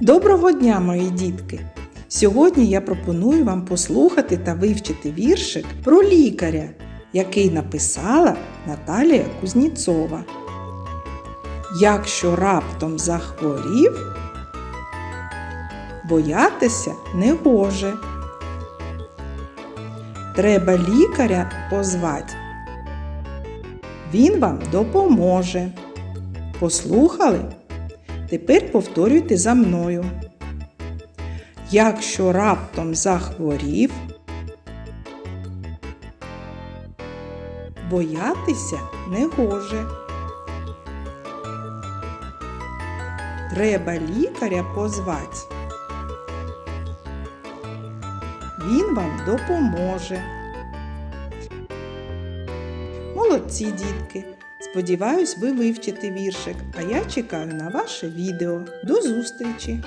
Доброго дня, мої дітки! Сьогодні я пропоную вам послухати та вивчити віршик про лікаря, який написала Наталія Кузніцова. Якщо раптом захворів, боятися не гоже. Треба лікаря позвати. Він вам допоможе. Послухали? Тепер повторюйте за мною. Якщо раптом захворів, боятися не гоже. Треба лікаря позвати. Він вам допоможе. Молодці, дітки! Сподіваюсь, ви вивчите віршик, а я чекаю на ваше відео. До зустрічі!